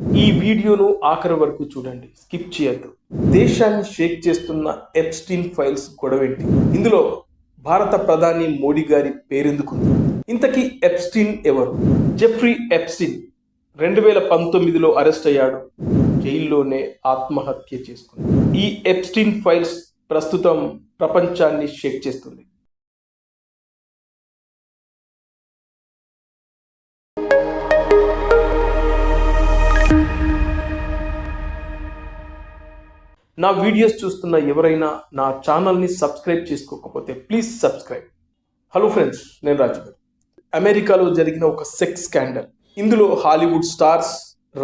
ఈ వీడియోను ఆఖరి వరకు చూడండి. స్కిప్ చేయొద్దు. దేశాన్ని షేక్ చేస్తున్న ఎప్స్టీన్ ఫైల్స్ గొడవేంటి? ఇందులో భారత ప్రధాని మోడీ గారి పేరెందుకుంది? ఇంతకీ ఎప్స్టీన్ ఎవరు? జెఫ్రీ ఎప్స్టీన్ రెండు వేల పంతొమ్మిదిలో అరెస్ట్ అయ్యాడు. జైల్లోనే ఆత్మహత్య చేసుకుంది. ఈ ఎప్స్టీన్ ఫైల్స్ ప్రస్తుతం ప్రపంచాన్ని షేక్ చేస్తుంది. నా వీడియోస్ చూస్తున్న ఎవరైనా నా ఛానల్ని సబ్స్క్రైబ్ చేసుకోకపోతే ప్లీజ్ సబ్స్క్రైబ్. హలో ఫ్రెండ్స్ నేను రాజు అమెరికాలో జరిగిన ఒక సెక్స్ స్కాండల్. ఇందులో హాలీవుడ్ స్టార్స్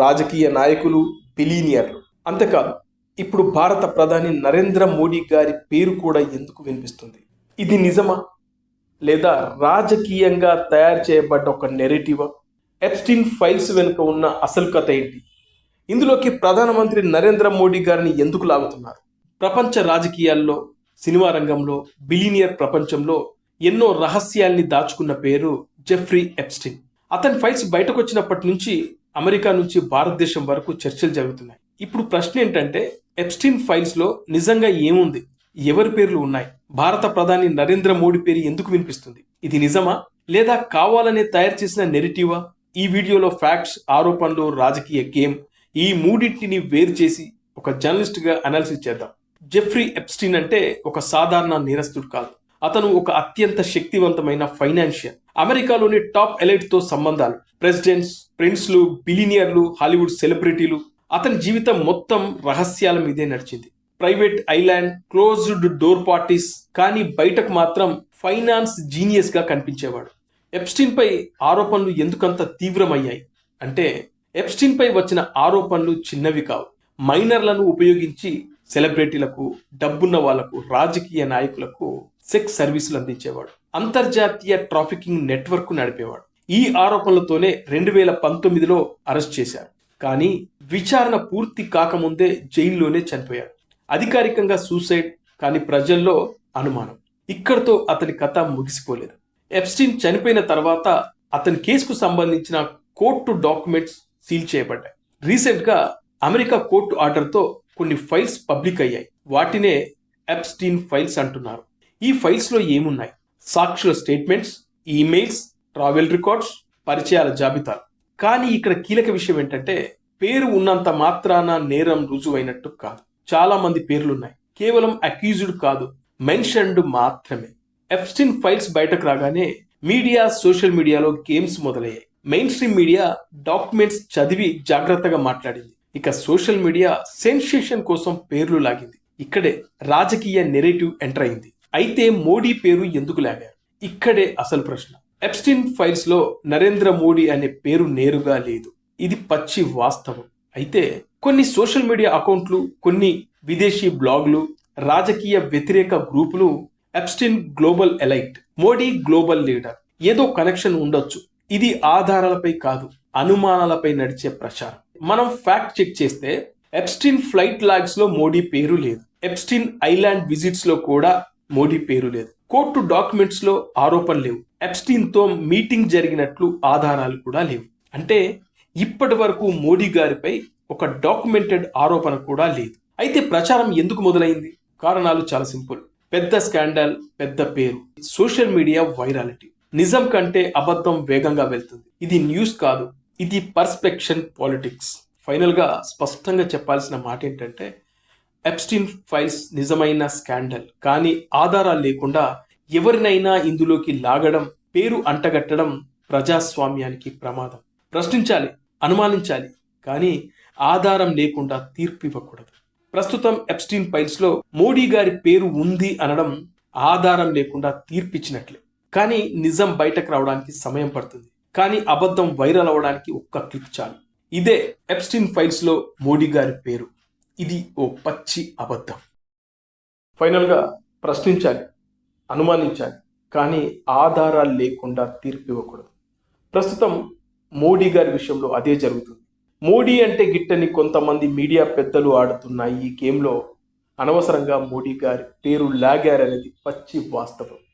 రాజకీయ నాయకులు బిలీనియర్లు. అంతేకాదు ఇప్పుడు భారత ప్రధాని నరేంద్ర మోడీ గారి పేరు కూడా ఎందుకు వినిపిస్తుంది? ఇది నిజమా? లేదా రాజకీయంగా తయారు చేయబడ్డ ఒక నెరేటివా ఎప్స్టిన్ ఫైల్స్ వెనుక ఉన్న అసలు కథ ఏంటి? ఇందులోకి ప్రధానమంత్రి నరేంద్ర మోడీ గారిని ఎందుకు లాగుతున్నారు? ప్రపంచ రాజకీయాల్లో సినిమా రంగంలో బిలీనియర్ ప్రపంచంలో ఎన్నో రహస్యాల్ని దాచుకున్న పేరు జెఫ్రీ ఎప్స్టిన్. అతని ఫైల్స్ బయటకు వచ్చినప్పటి నుంచి అమెరికా నుంచి భారతదేశం వరకు చర్చలు జరుగుతున్నాయి. ఇప్పుడు ప్రశ్న ఏంటంటే ఎప్స్టిన్ ఫైల్స్లో నిజంగా ఏముంది? ఎవరి పేర్లు ఉన్నాయి? భారత ప్రధాని నరేంద్ర మోడీ పేరు ఎందుకు వినిపిస్తుంది? ఇది నిజమా? లేదా కావాలనే తయారు చేసిన నెరిటివా ఈ వీడియోలో ఫ్యాక్ట్స్ ఆరోపణలు రాజకీయ గేమ్ ఈ మూడింటిని వేరు చేసి ఒక జర్నలిస్ట్గా అనాలిసిస్ చేద్దాం. జెఫ్రీ ఎప్స్టీన్ అంటే ఒక సాధారణ నేరస్తుడు కాదు. అతను ఒక అత్యంత శక్తివంతమైన ఫైనాన్షియల్ అమెరికాలోని టాప్ ఎలైట్తో సంబంధాలు. ప్రెసిడెంట్స్ ప్రిన్స్లు బిలినియర్లు హాలీవుడ్ సెలబ్రిటీలు అతని జీవితం మొత్తం రహస్యాల మీదే నడిచింది. Private island closed door parties కానీ బయటకు మాత్రం ఫైనాన్స్ జీనియస్గా కనిపించేవాడు. ఎప్స్టీన్ పై ఆరోపణలు ఎందుకంత తీవ్రమయ్యాయి? అంటే ఎప్స్టిన్పై వచ్చిన ఆరోపణలు చిన్నవి కావు. మైనర్లను ఉపయోగించి సెలబ్రిటీలకు డబ్బున్న వాళ్ళకు రాజకీయ నాయకులకు సెక్స్ సర్వీసులు అందించేవాడు. అంతర్జాతీయ ట్రాఫికింగ్ నెట్వర్క్ నడిపేవాడు. ఈ ఆరోపణలతోనే రెండు వేల పంతొమ్మిదిలో అరెస్ట్ చేశారు. కానీ విచారణ పూర్తి కాకముందే జైల్లోనే చనిపోయాడు అధికారికంగా సూసైడ్ కానీ ప్రజల్లో అనుమానం. ఇక్కడతో అతని కథ ముగిసిపోలేదు. ఎప్స్టిన్ చనిపోయిన తర్వాత అతని కేసుకు సంబంధించిన కోర్టు డాక్యుమెంట్స్ సీల్ చేయబడ్డాయి. రీసెంట్గా అమెరికా కోర్టు ఆర్డర్తో కొన్ని ఫైల్స్ పబ్లిక్ అయ్యాయి. వాటినే ఎప్స్టీన్ ఫైల్స్ అంటున్నారు. ఈ ఫైల్స్లో ఏమున్నాయి? సాక్షుల స్టేట్మెంట్స్ ఈమెయిల్స్ ట్రావెల్ రికార్డ్స్ పరిచయాల జాబితాలు. కానీ ఇక్కడ కీలక విషయం ఏంటంటే పేరు ఉన్నంత మాత్రాన నేరం రుజువైనట్టు కాదు. చాలా మంది పేర్లున్నాయి. కేవలం అక్యూజ్డ్ కాదు మెన్షన్డ్ మాత్రమే. ఎఫ్స్టిన్ ఫైల్స్ బయటకు రాగానే మీడియా సోషల్ మీడియాలో గేమ్స్ మొదలయ్యాయి. మెయిన్ స్ట్రీమ్ మీడియా డాక్యుమెంట్స్ చదివి జాగ్రత్తగా మాట్లాడింది. ఇక సోషల్ మీడియా సెన్సేషన్ కోసం పేర్లు లాగింది. ఇక్కడే రాజకీయ నెరేటివ్ ఎంటర్ అయింది. అయితే మోడీ పేరు ఎందుకు లాగారు? ఇక్కడే అసలు ప్రశ్న. ఎప్స్టిన్ ఫైల్స్లో నరేంద్ర మోడీ అనే పేరు నేరుగా లేదు. ఇది పచ్చి వాస్తవం. అయితే కొన్ని సోషల్ మీడియా అకౌంట్లు కొన్ని విదేశీ బ్లాగ్లు రాజకీయ వ్యతిరేక గ్రూపులు Epstein global elite Modi global leader ఏదో కనెక్షన్ ఉండొచ్చు. ఇది ఆధారాలపై కాదు అనుమానాలపై నడిచే ప్రచారం. మనం ఫ్యాక్ట్ చెక్ చేస్తే ఎప్స్టిన్ ఫ్లైట్ లాగ్స్లో మోడీ పేరు లేదు. ఎప్స్టిన్ ఐలాండ్ విజిట్స్లో కూడా మోడీ పేరు లేదు. కోర్టు డాక్యుమెంట్స్లో ఆరోపణలు లేవు. ఎప్స్టిన్తో మీటింగ్ జరిగినట్లు ఆధారాలు కూడా లేవు. అంటే ఇప్పటి వరకు మోడీ గారిపై ఒక డాక్యుమెంటెడ్ ఆరోపణ కూడా లేదు. అయితే ప్రచారం ఎందుకు మొదలైంది? కారణాలు చాలా సింపుల్. పెద్ద స్కాండల్ పెద్ద పేరు. Social media virality. నిజం కంటే అబద్ధం వేగంగా వెళ్తుంది. ఇది న్యూస్ కాదు ఇది పర్స్పెక్షన్ పాలిటిక్స్. ఫైనల్గా స్పష్టంగా చెప్పాల్సిన మాట ఏంటంటే ఎప్స్టిన్ ఫైల్స్ నిజమైన స్కాండల్ కానీ ఆధారాలు లేకుండా ఎవరినైనా ఇందులోకి లాగడం పేరు అంటగట్టడం ప్రజాస్వామ్యానికి ప్రమాదం. ప్రశ్నించాలి అనుమానించాలి కానీ ఆధారం లేకుండా తీర్పు ఇవ్వకూడదు. ప్రస్తుతం ఎప్స్టీన్ ఫైల్స్లో మోడీ గారి పేరు ఉంది అనడం ఆధారం లేకుండా తీర్పిచ్చినట్లే. కానీ నిజం బయటకు రావడానికి సమయం పడుతుంది. కానీ అబద్ధం వైరల్ అవ్వడానికి ఒక్క క్లిక్ చాలు. ఇదే ఎప్స్టిన్ ఫైల్స్లో మోడీ గారి పేరు. ఇది ఓ పచ్చి అబద్ధం. ఫైనల్గా ప్రశ్నించాలి అనుమానించాలి కానీ ఆధారాలు లేకుండా తీర్పు ఇవ్వకూడదు. ప్రస్తుతం మోడీ గారి విషయంలో అదే జరుగుతుంది. మోడీ అంటే గిట్టని కొంతమంది మీడియా పెద్దలు ఆడుతున్న ఈ గేమ్లో అనవసరంగా మోడీ గారి పేరు లాగారనేది పచ్చి వాస్తవం.